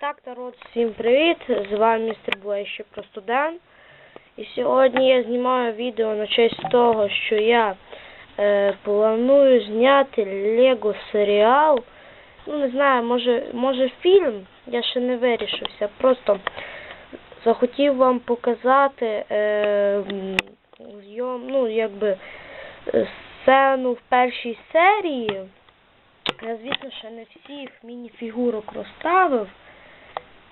Так, народ, всім привіт! З вами містер Блей, ще про студент. І сьогодні я знімаю відео на честь того, що я е, планую зняти Лего серіал. Ну, не знаю, може, може фільм, я ще не вирішився. Просто захотів вам показати е, ну, якби, сцену в першій серії. Я, звісно, ще не всіх мініфігурок розставив.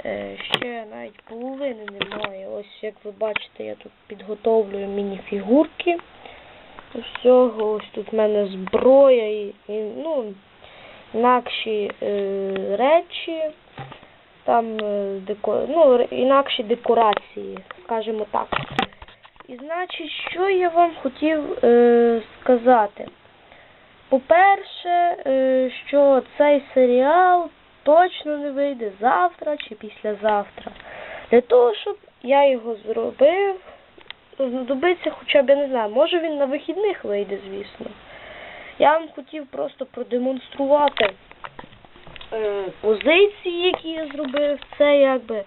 Е, ще навіть половини немає. Ось як ви бачите, я тут підготовлюю мініфігурки. Всього ось тут в мене зброя і, і ну, інакші е, речі, там е, деко, ну, інакші декорації, скажімо так. І значить, що я вам хотів е, сказати. По-перше, е, що цей серіал точно не вийде завтра чи післязавтра. Для того, щоб я його зробив, знадобиться хоча б, я не знаю, може він на вихідних вийде, звісно. Я вам хотів просто продемонструвати е, позиції, які я зробив. Це якби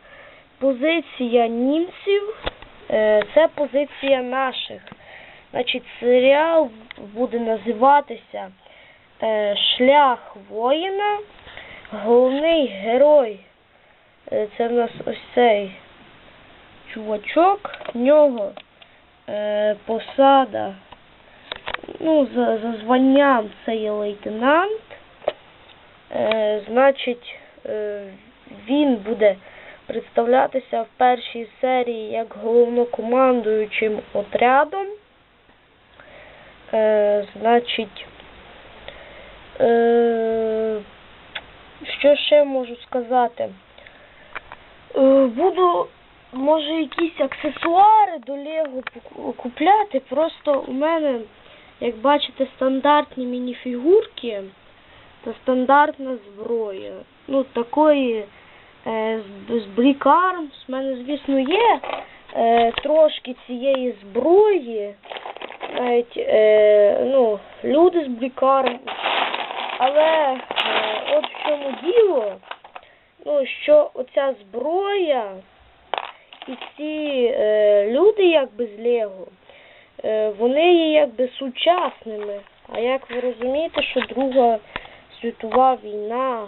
позиція німців, е, це позиція наших. Значить, серіал буде називатися е, Шлях воїна. Головний герой. е, Це в нас ось цей чувачок. В нього е, посада. Ну, за, за званням це є лейтенант. Е, значить, е, він буде представлятися в першій серії як головнокомандуючим отрядом. Е, значить, е, що ще можу сказати? Е, буду, може, якісь аксесуари до Лего купляти. Просто у мене, як бачите, стандартні мініфігурки та стандартна зброя. Ну, такої е, з, Brick Arms мене, звісно, є е, трошки цієї зброї. Навіть е, ну, люди з Brick Але е, от в чому діло, ну, що оця зброя і ці е, люди якби з Лего, е, вони є якби сучасними. А як ви розумієте, що Друга світова війна,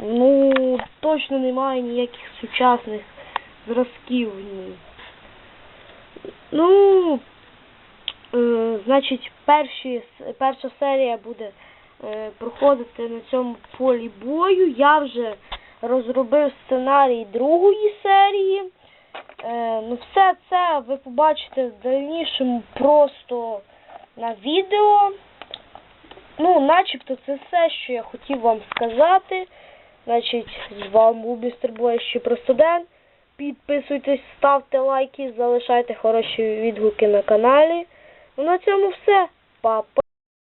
ну, точно немає ніяких сучасних зразків в ній. Ну, е, значить, перші, перша серія буде е, проходити на цьому полі бою. Я вже розробив сценарій другої серії. Е, ну, все це ви побачите в дальнішому просто на відео. Ну, начебто це все, що я хотів вам сказати. Значить, з вами був містер Бой, ще про студент. Підписуйтесь, ставте лайки, залишайте хороші відгуки на каналі. Ну на цьому все. Па-па.